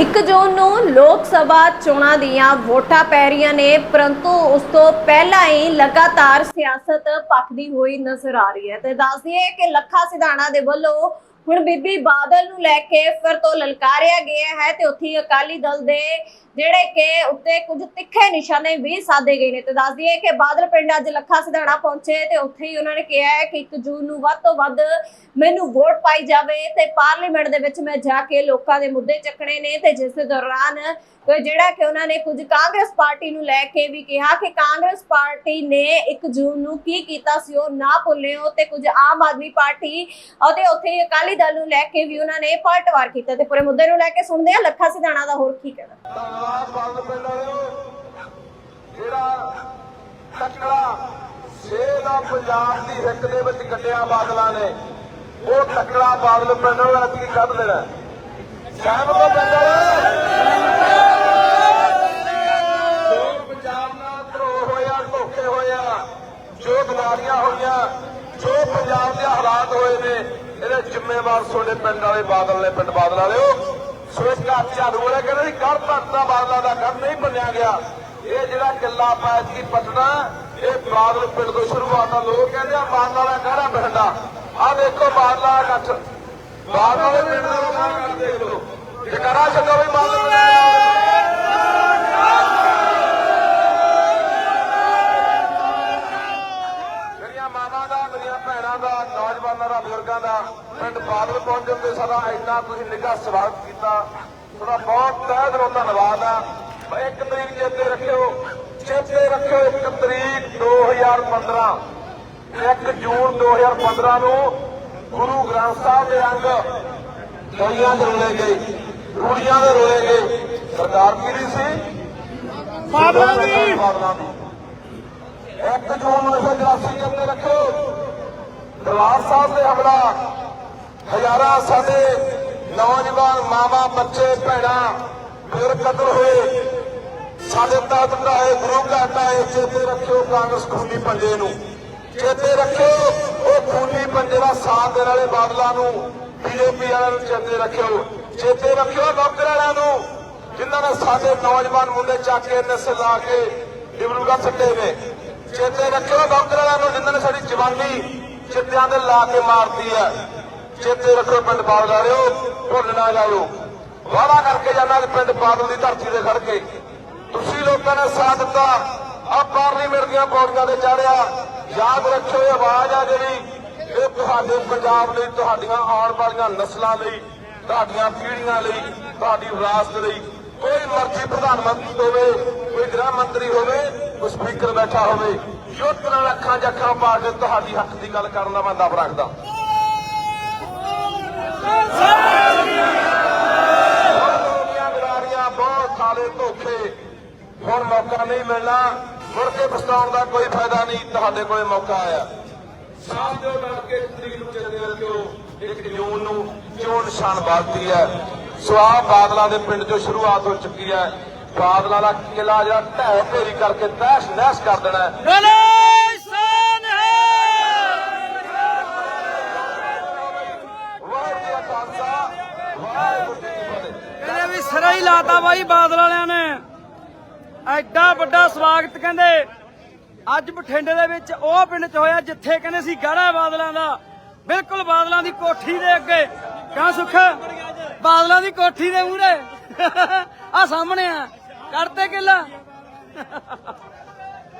1 ਜੂਨ ਨੂੰ ਲੋਕ ਸਭਾ ਚੋਣਾਂ ਦੀਆਂ ਵੋਟਾਂ ਪੈ ਰਹੀਆਂ ਨੇ, ਪਰੰਤੂ ਉਸ ਤੋਂ ਪਹਿਲਾਂ ਹੀ ਲਗਾਤਾਰ ਸਿਆਸਤ ਭਖਦੀ ਹੋਈ ਨਜ਼ਰ ਆ ਰਹੀ ਹੈ। ਤੇ ਦੱਸ ਦਈਏ ਕਿ ਲੱਖਾ ਸਿਧਾਣਾ ਦੇ ਵੱਲੋਂ ਹੁਣ ਬੀਬੀ ਬਾਦਲ ਨੂੰ ਲੈ ਕੇ ਫਿਰ ਤੋਂ ਲਲਕਾਰਿਆ ਗਿਆ ਹੈ ਤੇ ਉੱਥੇ ਅਕਾਲੀ ਦਲ ਦੇ ਜਿਹੜੇ ਕਿ ਉੱਤੇ ਕੁਝ ਤਿੱਖੇ ਨਿਸ਼ਾਨੇ ਵੀ ਸਾਧੇ ਗਏ ਨੇ। ਤੇ ਦੱਸ ਦਈਏ ਕਿ ਬਾਦਲ ਪਿੰਡ ਅੱਜ ਲੱਖਾ ਸਿਧਾਣਾ ਪਹੁੰਚੇ ਤੇ ਉੱਥੇ ਹੀ ਉਹਨਾਂ ਨੇ ਕਿਹਾ ਹੈ ਕਿ 1 ਜੂਨ ਨੂੰ ਵੱਧ ਤੋਂ ਵੱਧ ਮੈਨੂੰ ਵੋਟ ਪਾਈ ਜਾਵੇ ਤੇ ਪਾਰਲੀਮੈਂਟ ਦੇ ਵਿੱਚ ਮੈਂ ਜਾ ਕੇ ਲੋਕਾਂ ਦੇ ਮੁੱਦੇ ਚੱਕਣੇ ਨੇ ਤੇ ਜਿਸ ਦੌਰਾਨ ਜਿਹੜਾ ਕਿ ਉਹਨਾਂ ਨੇ ਕੁਝ ਕਾਂਗਰਸ ਪਾਰਟੀ ਨੂੰ ਲੈ ਕੇ ਵੀ ਕਿਹਾ ਕਿ ਕਾਂਗਰਸ ਪਾਰਟੀ ਨੇ 1 ਜੂਨ ਨੂੰ ਕੀ ਕੀਤਾ ਸੀ ਉਹ ਨਾ ਭੁੱਲਿਓ ਤੇ ਕੁਝ ਆਮ ਆਦਮੀ ਪਾਰਟੀ ਅਤੇ ਉੱਥੇ ਹੀ ਅਕਾਲੀ ਦਲ ਨੂੰ ਲੈ ਕੇ ਵੀ ਉਹਨਾਂ ਨੇ ਪਲਟਵਾਰ ਕੀਤਾ ਤੇ ਪੂਰੇ ਮੁੱਦੇ ਨੂੰ ਲੈ ਕੇ ਸੁਣਦੇ ਆ, ਲੱਖਾ ਸਿਧਾਣਾ ਦਾ ਹੋਰ ਕੀ ਕਹਿਣਾ? ਬਾਦਲ ਪਿੰਡ ਜਿਹੜਾ ਟੱਕਰਾ ਸੇਧ ਆ ਪੰਜਾਬ ਦੀ ਹਿੱਕ ਦੇ ਵਿੱਚ ਕੱਢਿਆ ਬਾਦਲਾਂ ਨੇ, ਉਹ ਟੱਕਰਾ ਬਾਦਲ ਪਿੰਡ ਵਾਲਾ ਕੀ ਕੱਢ ਦੇਣਾ ਸਹਿਮਤ ਹੋ ਪਿੰਡ ਜੋ ਪੰਜਾਬ ਨਾਲ ਧਰੋ ਹੋਇਆ, ਧੋਖੇ ਹੋਇਆ, ਜੋ ਬਿਮਾਰੀਆਂ ਹੋਈਆਂ, ਜੋ ਪੰਜਾਬ ਦੇ ਹਾਲਾਤ ਹੋਏ ਨੇ ਇਹਦੇ ਜ਼ਿੰਮੇਵਾਰ ਤੁਹਾਡੇ ਪਿੰਡ ਵਾਲੇ ਬਾਦਲ ਨੇ ਪਿੰਡ ਬਾਦਲ ਵਾਲਿਓ। ਸੋ ਇਸ ਘਰ ਝਾੜੂ ਵਾਲੇ ਕਹਿੰਦੇ ਸੀ ਕਰ ਭਰਤਾ ਬਾਦਲਾਂ ਦਾ ਕਰ ਨਹੀਂ ਮੰਨਿਆ ਗਿਆ। ਇਹ ਜਿਹੜਾ ਕਿੱਲਾ ਪੈਚ ਕੀ ਪਟਨਾ ਇਹ ਬਾਦਲ ਪਿੰਡ ਤੋਂ ਸ਼ੁਰੂਆਤ ਆ ਲੋਕ ਕਹਿੰਦੇ ਆ ਬਾਦਲ ਵਾਲਾ ਕਾਹਦਾ ਬਹਿੰਦਾ ਆ ਦੇਖੋ ਬਾਦਲਾਂ ਦਾ ਇਕੱਠ ਬਾਦਲ ਵਾਲੇ ਪਿੰਡ ਦਾ ਲੋਕਾਂ ਦੇਖ? ਜਕਰਾ ਛੱਡੋ ਵੀ ਬਾਦਲ ਪਿੰਡ ਮੇਰੀਆਂ ਮਾਵਾਂ ਦਾ ਮੇਰੀਆਂ ਭੈਣਾਂ ਦਾ ਨੌਜਵਾਨਾਂ ਦਾ ਬਜ਼ੁਰਗਾਂ ਦਾ ਪਿੰਡ ਬਾਦਲ ਪਹੁੰਚਣ ਤੇ ਸਾਡਾ ਇੰਨਾ ਤੁਸੀਂ ਨਿੱਘਾ ਸਵਾਗਤ ਕੀਤਾ। ਤੁਹਾਡਾ ਬਹੁਤ ਤਹਿ ਦਿਲੋਂ ਧੰਨਵਾਦ ਆ। ਇੱਕ ਤਰੀਕ ਚੇਤੇ ਰੱਖਿਓ ਚੇਤੇ ਰੱਖਿਓ ਇੱਕ ਤਰੀਕ 2015 1 ਜੂਨ 2015 ਨੂੰ ਗੁਰੂ ਗ੍ਰੰਥ ਸਾਹਿਬ ਦੇ ਅੰਗ ਗਲੀਆਂ ਦੇ ਰੋਲੇ ਗਏ ਕੁੜੀਆਂ ਦੇ ਰੋਲੇ ਗਏ। ਸਰਕਾਰ ਕਿਹਦੀ ਸੀ? ਬਾਦਲਾਂ ਦੀ! ਬਾਦਲਾਂ ਦੀ ਇੱਕ ਜੂਨ 1984 ਜੰਨੇ ਰੱਖੋ ਦਰਬਾਰ ਸਾਹਿਬ ਦੇ ਹਮਲਾ। ਹਜ਼ਾਰਾਂ ਸਾਡੇ ਨੌਜਵਾਨ ਮਾਵਾ, ਬੱਚੇ, ਭੈਣਾਂ ਫਿਰ ਕਤਲ ਹੋਏ। ਸਾਡੇ ਤਾਤ ਢਾਏ ਗੁਰੂ ਘਰ ਢਾਏ ਚੇਤੇ ਰੱਖਿਓ ਕਾਂਗਰਸ ਖੂਨੀ ਪੰਜੇ ਨੂੰ। ਚੇਤੇ ਰੱਖਿਓ, ਉਹ ਖੂਨੀ ਪੰਜੇ ਦਾ ਸਾਥ ਦੇਣ ਵਾਲੇ ਬਾਦਲਾਂ ਨੂੰ, ਬੀਜੇਪੀ ਵਾਲਿਆਂ ਨੂੰ ਚੇਤੇ ਰੱਖਿਓ। ਚੇਤੇ ਰੱਖਿਓ ਨੌਕਰ ਵਾਲਿਆਂ ਨੂੰ, ਜਿਨ੍ਹਾਂ ਨੇ ਸਾਡੇ ਨੌਜਵਾਨ ਮੁੰਡੇ ਚੱਕ ਕੇ ਨਸਲ ਲਾ ਕੇ ਡਿਬਰੂਗੜ੍ਹ ਸੱਟੇ ਨੇ। ਚੇਤੇ ਰੱਖਿਓ ਨੌਕਰ ਵਾਲਿਆਂ ਨੂੰ, ਜਿਨ੍ਹਾਂ ਨੇ ਸਾਡੀ ਜਵਾਨੀ ਚਿੱਤਿਆਂ ਦੇ ਲਾ ਕੇ ਮਾਰਦੀ ਹੈ। ਚੇਤੇ ਰੱਖੋ ਪਿੰਡ ਬਾਦਲ ਵਾਲਿਓ ਭੁੱਲ ਨਾ ਜਾਇਓ ਵਾਅਦਾ ਕਰਕੇ ਜਾਣਾ ਪਿੰਡ ਬਾਦਲ ਦੀ ਧਰਤੀ ਤੇ ਖੜ ਕੇ। ਤੁਸੀਂ ਲੋਕਾਂ ਨੇ ਸਾਥ ਦਿੱਤਾ। ਆ ਪਾਰਲੀਮੈਂਟ ਦੀਆਂ ਪੌੜੀਆਂ ਤੇ ਚੜਿਆ। ਯਾਦ ਰੱਖਿਓ ਇਹ ਆਵਾਜ਼ ਆ ਜਿਹੜੀ, ਇਹ ਤੁਹਾਡੇ ਪੰਜਾਬ ਲਈ, ਤੁਹਾਡੀਆਂ ਆਉਣ ਵਾਲੀਆਂ ਨਸਲਾਂ ਲਈ, ਤੁਹਾਡੀਆਂ ਪੀੜ੍ਹੀਆਂ ਲਈ, ਤੁਹਾਡੀ ਵਿਰਾਸਤ ਲਈ। ਕੋਈ ਮਰਜ਼ੀ ਪ੍ਰਧਾਨ ਮੰਤਰੀ ਹੋਵੇ, ਕੋਈ ਗ੍ਰਹਿ ਮੰਤਰੀ ਹੋਵੇ, ਕੋਈ ਸਪੀਕਰ ਬੈਠਾ ਹੋਵੇ, ਯੁੱਧ ਨਾਲ ਅੱਖਾਂ ਜੱਖਾਂ ਪਾ ਕੇ ਤੁਹਾਡੀ ਹੱਕ ਦੀ ਗੱਲ ਕਰਨ ਦਾ ਮੈਂ ਦਬ ਰੱਖਦਾ। ਬਹੁਤ ਗੋਲੀਆਂ ਧੋਖੇ। ਹੁਣ ਮੌਕਾ ਨਹੀਂ ਮਿਲਣਾ, ਮੁੜ ਕੇ ਪਛਤਾਉਣ ਦਾ ਕੋਈ ਫਾਇਦਾ ਨਹੀਂ, ਤੁਹਾਡੇ ਕੋਲੇ ਮੌਕਾ ਆਇਆ। ਸਾਥ ਦਿਓ ਨਾਲ ਕੇ ਤਰੀਕ ਨੂੰ ਚੇਤੇ ਰੱਖਿਓ ਇੱਕ ਜੂਨ ਨੂੰ ਚੋਣ ਨਿਸ਼ਾਨ ਬਾਲਦੀ ਹੈ। ਸਵਾਹ ਬਾਦਲਾਂ ਦੇ ਪਿੰਡ ਤੋਂ ਸ਼ੁਰੂਆਤ ਹੋ ਚੁੱਕੀ ਹੈ। ਬਾਦਲਾਂ ਦਾ ਕਿਲਾ ਜਿਹੜਾ ਢਹਿ ਢੇਰੀ ਕਰਕੇ ਤਹਿਸ ਨਹਿਸ ਕਰ ਦੇਣਾ ਹੈ। ਕਹਿੰਦੇ ਵੀ ਸਿਰਾ ਹੀ ਲਾਤਾ ਬਾਈ ਬਾਦਲ ਵਾਲਿਆਂ ਨੇ। ਐਡਾ ਵੱਡਾ ਸਵਾਗਤ ਕਹਿੰਦੇ। ਅੱਜ ਬਠਿੰਡੇ ਦੇ ਵਿੱਚ ਉਹ ਪਿੰਡ 'ਚ ਹੋਇਆ ਜਿੱਥੇ ਕਹਿੰਦੇ ਸੀ ਗੜਾ ਬਾਦਲਾਂ ਦਾ। ਬਿਲਕੁਲ ਬਾਦਲਾਂ ਦੀ ਕੋਠੀ ਦੇ ਅੱਗੇ। ਕਹਾਂ ਸੁੱਖ? ਬਾਦਲਾਂ ਦੀ ਕੋਠੀ ਦੇ ਮੂਹਰੇ। ਆ ਸਾਹਮਣੇ ਆ। ਕਰਤੇ ਕਿੱਲਾ।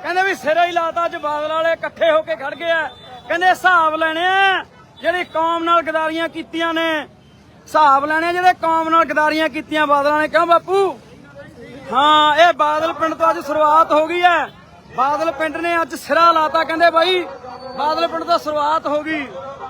ਕਹਿੰਦੇ ਵੀ ਸਿਰਾ ਹੀ ਲਾਤਾ ਅੱਜ ਬਾਦਲ ਵਾਲੇ, ਇਕੱਠੇ ਹੋ ਕੇ ਖੜ ਗਏ ਆ। ਕਹਿੰਦੇ ਹਿਸਾਬ ਲੈਣੇ ਆ, ਜਿਹੜੀ ਕੌਮ ਨਾਲ ਗਦਾਰੀਆਂ ਕੀਤੀਆਂ ਨੇ। ਹਿਸਾਬ ਲੈਣੇ ਜਿਹੜੇ ਕੌਮ ਨਾਲ ਗਦਾਰੀਆਂ ਕੀਤੀਆਂ ਬਾਦਲਾਂ ਨੇ। ਕਿਉਂ ਬਾਪੂ? ਹਾਂ, ਇਹ ਬਾਦਲ ਪਿੰਡ ਤੋਂ ਅੱਜ ਸ਼ੁਰੂਆਤ ਹੋ ਗਈ ਹੈ। ਬਾਦਲ ਪਿੰਡ ਨੇ ਅੱਜ ਸਿਰਾ ਲਾਤਾ। ਕਹਿੰਦੇ ਬਾਈ, ਬਾਦਲ ਪਿੰਡ ਤੋਂ ਸ਼ੁਰੂਆਤ ਹੋ ਗਈ।